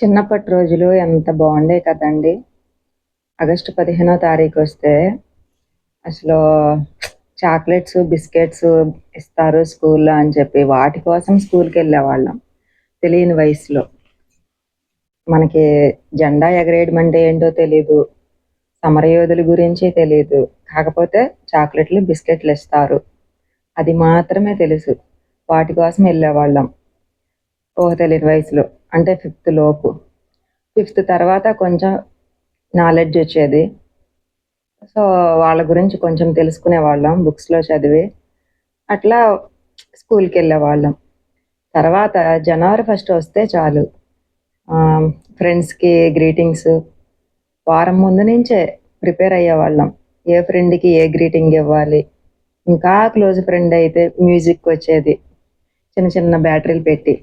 చిన్నప్పటి రోజులు ఎంత బాగుండే కదండి. ఆగస్టు పదిహేనో తారీఖు వస్తే అసలు చాక్లెట్స్ బిస్కెట్స్ ఇస్తారు స్కూల్లో అని చెప్పి వాటి కోసం స్కూల్కి వెళ్ళేవాళ్ళం తెలియని వయసులో. మనకి జెండా ఎగరేయడం అంటే ఏంటో తెలీదు సమరయోధుల గురించి తెలియదు కాకపోతే చాక్లెట్లు బిస్కెట్లు ఇస్తారు. అది మాత్రమే తెలుసు. వాటి కోసం వెళ్ళేవాళ్ళం. ఓ తెలియని వయసులో. అంటే ఫిఫ్త్ లోపు. ఫిఫ్త్ తర్వాత కొంచెం నాలెడ్జ్ వచ్చేది. సో వాళ్ళ గురించి కొంచెం తెలుసుకునే వాళ్ళం బుక్స్లో చదివి. అట్లా స్కూల్కి వెళ్ళేవాళ్ళం తర్వాత జనవరి ఫస్ట్ వస్తే చాలు. ఫ్రెండ్స్కి గ్రీటింగ్స్ వారం ముందు నుంచే ప్రిపేర్ అయ్యేవాళ్ళం ఏ ఫ్రెండ్కి ఏ గ్రీటింగ్ ఇవ్వాలి? ఇంకా క్లోజ్ ఫ్రెండ్ అయితే మ్యూజిక్ వచ్చేది. చిన్న చిన్న బ్యాటరీలు పెట్టి.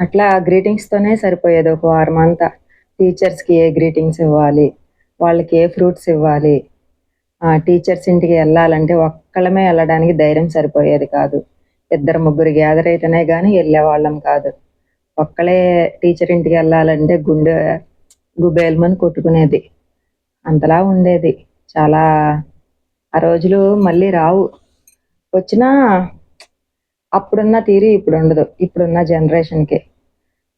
అట్లా గ్రీటింగ్స్తోనే సరిపోయేది. ఒక వారం అంతా టీచర్స్కి ఏ గ్రీటింగ్స్ ఇవ్వాలి? వాళ్ళకి ఏ ఫ్రూట్స్ ఇవ్వాలి? టీచర్స్ ఇంటికి వెళ్ళాలంటే ఒక్కళ్ళమే వెళ్ళడానికి ధైర్యం సరిపోయేది కాదు. ఇద్దరు ముగ్గురు గ్యాదర్ అయితేనే కానీ వెళ్ళేవాళ్ళం కాదు. ఒక్కలే టీచర్ ఇంటికి వెళ్ళాలంటే గుండె గుబేల్మని కొట్టుకునేది. అంతలా ఉండేది. చాలా ఆ రోజులు మళ్ళీ రావు. వచ్చినా అప్పుడున్న తీరి ఇప్పుడు ఉండదు. ఇప్పుడున్న జనరేషన్కి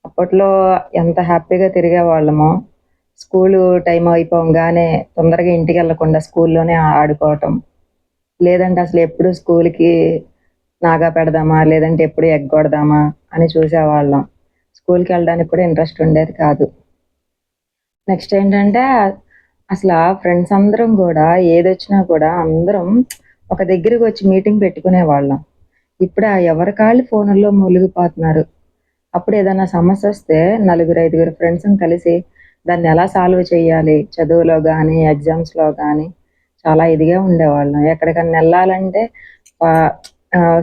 అప్పట్లో ఎంత హ్యాపీగా తిరిగేవాళ్ళమో స్కూలు టైం అయిపోగానే తొందరగా ఇంటికి వెళ్ళకుండా స్కూల్లోనే ఆడుకోవటం. లేదంటే అసలు ఎప్పుడు స్కూల్కి నాగా పెడదామా లేదంటే ఎప్పుడు ఎగ్గొడదామా అని చూసేవాళ్ళం. స్కూల్కి వెళ్ళడానికి కూడా ఇంట్రెస్ట్ ఉండేది కాదు. నెక్స్ట్ ఏంటంటే అసలు ఫ్రెండ్స్ అందరం కూడా ఏదొచ్చినా కూడా అందరం ఒక దగ్గరికి వచ్చి మీటింగ్ పెట్టుకునే వాళ్ళం ఇప్పుడు ఎవరి కాళ్ళు ఫోన్లో మూలిగిపోతున్నారు? అప్పుడు ఏదైనా సమస్య వస్తే నలుగురు ఐదుగురు ఫ్రెండ్స్ కలిసి దాన్ని ఎలా సాల్వ్ చేయాలి? చదువులో కానీ ఎగ్జామ్స్లో కానీ చాలా ఇదిగా ఉండేవాళ్ళం. ఎక్కడికన్నా వెళ్ళాలంటే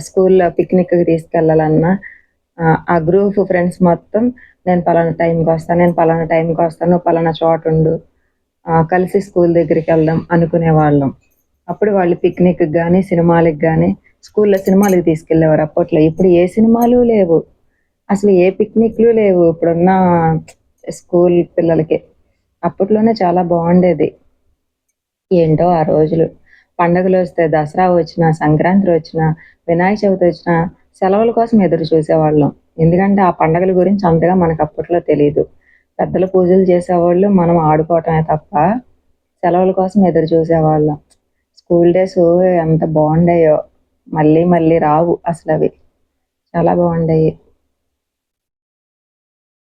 స్కూల్లో పిక్నిక్కి తీసుకెళ్ళాలన్నా ఆ గ్రూప్ ఫ్రెండ్స్ మొత్తం నేను పలానా టైంకి వస్తాను నేను పలానా టైంకి వస్తాను పలానా చోట ఉండు కలిసి స్కూల్ దగ్గరికి వెళ్దాం అనుకునేవాళ్ళం. అప్పుడు వాళ్ళు పిక్నిక్ కానీ సినిమాలకు కానీ స్కూల్లో సినిమాలకు తీసుకెళ్ళేవారు అప్పట్లో. ఇప్పుడు ఏ సినిమాలు లేవు. అసలు ఏ పిక్నిక్లు లేవు. ఇప్పుడున్న స్కూల్ పిల్లలకి. అప్పట్లోనే చాలా బాగుండేది. ఏంటో ఆ రోజులు. పండగలు వస్తే దసరా వచ్చిన సంక్రాంతి వచ్చిన వినాయక చవితి వచ్చిన సెలవుల కోసం ఎదురు చూసేవాళ్ళం. ఎందుకంటే ఆ పండగల గురించి అంతగా మనకు అప్పట్లో తెలియదు పెద్దల పూజలు చేసేవాళ్ళు మనం ఆడుకోవటమే తప్ప సెలవుల కోసం ఎదురు చూసేవాళ్ళం. స్కూల్ డేస్ ఎంత బాగుండాయో. మళ్ళీ మళ్ళీ రావు అసలు అవి. చాలా బాగుండాయి.